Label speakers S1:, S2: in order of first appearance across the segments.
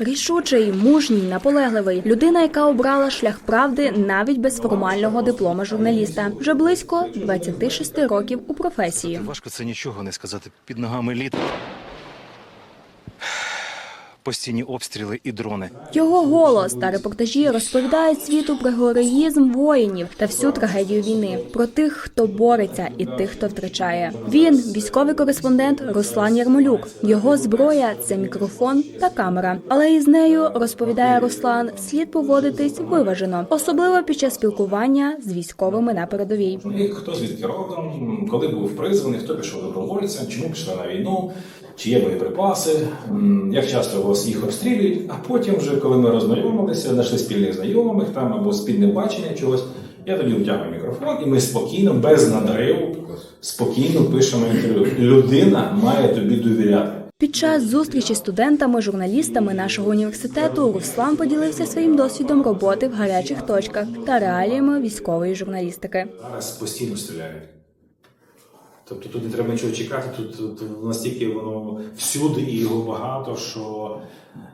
S1: Рішучий, мужній, наполегливий. Людина, яка обрала шлях правди навіть без формального диплома журналіста. Вже близько 26 років у професії.
S2: Важко це нічого не сказати. Під ногами лід. Постійні обстріли і дрони.
S1: Його голос та репортажі розповідають світу про героїзм воїнів та всю трагедію війни, про тих, хто бореться, і тих, хто втрачає. Він військовий кореспондент Руслан Ярмолюк. Його зброя це мікрофон та камера. Але із нею розповідає Руслан, слід поводитись виважено, особливо під час спілкування з військовими на передовій.
S3: Хто звідки родом, коли був призваний, хто пішов добровольцем, чому пішли на війну, чи є боєприпаси, як часто вас їх обстрілюють. А потім, вже коли ми роззнайомилися, знайшли спільних знайомих там або спільне бачення чогось, я тоді втягую мікрофон, і ми спокійно, без надриву, спокійно пишемо інтерв'ю. Людина має тобі довіряти.
S1: Під час зустрічі з студентами, журналістами нашого університету Руслан поділився своїм досвідом роботи в гарячих точках та реаліями військової журналістики.
S3: Зараз постійно стріляють. Тобто тут не треба нічого чекати, тут, тут настільки воно всюди і його багато, що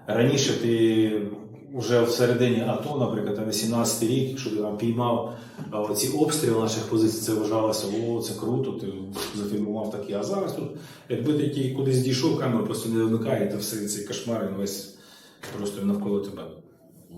S3: раніше ти вже в середині АТО, наприклад, там 18 рік, якщо ти там піймав ці обстріли наших позицій, це вважалося, о, це круто, ти зафільмував такі. А зараз тут, якби ти кудись дійшов, камера просто не вимикає, то все цей кошмар він весь просто навколо тебе.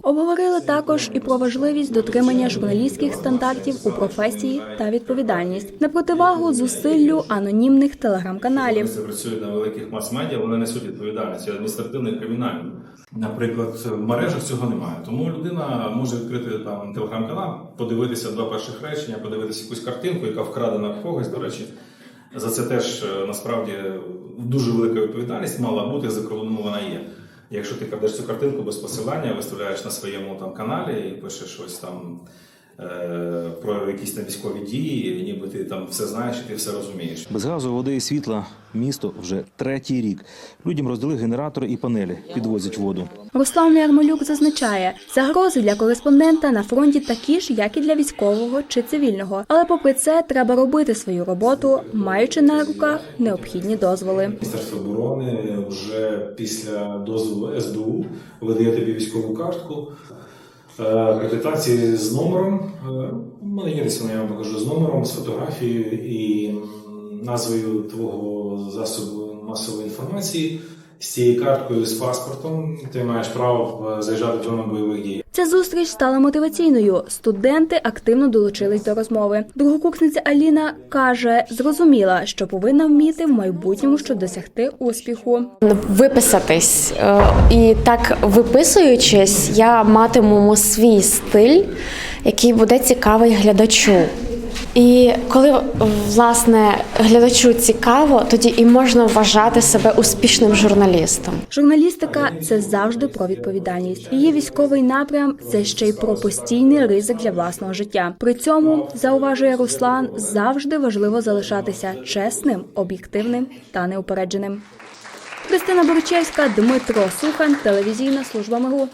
S1: Обговорили також і про важливість дотримання журналістських стандартів у професії та відповідальність на противагу зусиллю анонімних телеграм-каналів.
S3: Працюють на великих мас-медіа, вони несуть відповідальність адміністративну і кримінальну. Наприклад, в мережах цього немає. Тому людина може відкрити там телеграм-канал, подивитися два перших речення, подивитися якусь картинку, яка вкрадена в когось. До речі, за це теж е, насправді дуже велика відповідальність мала бути, за коли вона є. Якщо ти крадеш цю картинку без посилання, виставляєш на своєму там каналі і пишеш щось там про якісь там військові дії, ніби ти там все знаєш і ти все розумієш.
S2: Без газу, води і світла місто вже третій рік. Людям роздали генератори і панелі, підвозять воду.
S1: Руслан Ярмолюк зазначає, загрози для кореспондента на фронті такі ж, як і для військового чи цивільного. Але попри це треба робити свою роботу, маючи на руках необхідні дозволи.
S3: Міністерство оборони вже після дозволу СБУ видає тобі військову картку е, акредитації з номером. Е, У мене є десь я вам покажу з номером, з фотографією і назвою твого засобу масової інформації. З цією карткою, з паспортом, ти маєш право е, заїжджати в зону бойових дій.
S1: Ця зустріч стала мотиваційною. Студенти активно долучились до розмови. Другокурсниця Аліна каже, зрозуміла, що повинна вміти в майбутньому, щоб досягти успіху.
S4: виписатись. Е, І так виписуючись, я матиму свій стиль, який буде цікавий глядачу. І коли власне глядачу цікаво, тоді і можна вважати себе успішним журналістом.
S1: Журналістика це завжди про відповідальність. Її військовий напрям це ще й про постійний ризик для власного життя. При цьому зауважує Руслан, завжди важливо залишатися чесним, об'єктивним та неупередженим. Христина Боричевська, Дмитро Сухан, телевізійна служба МИГУ.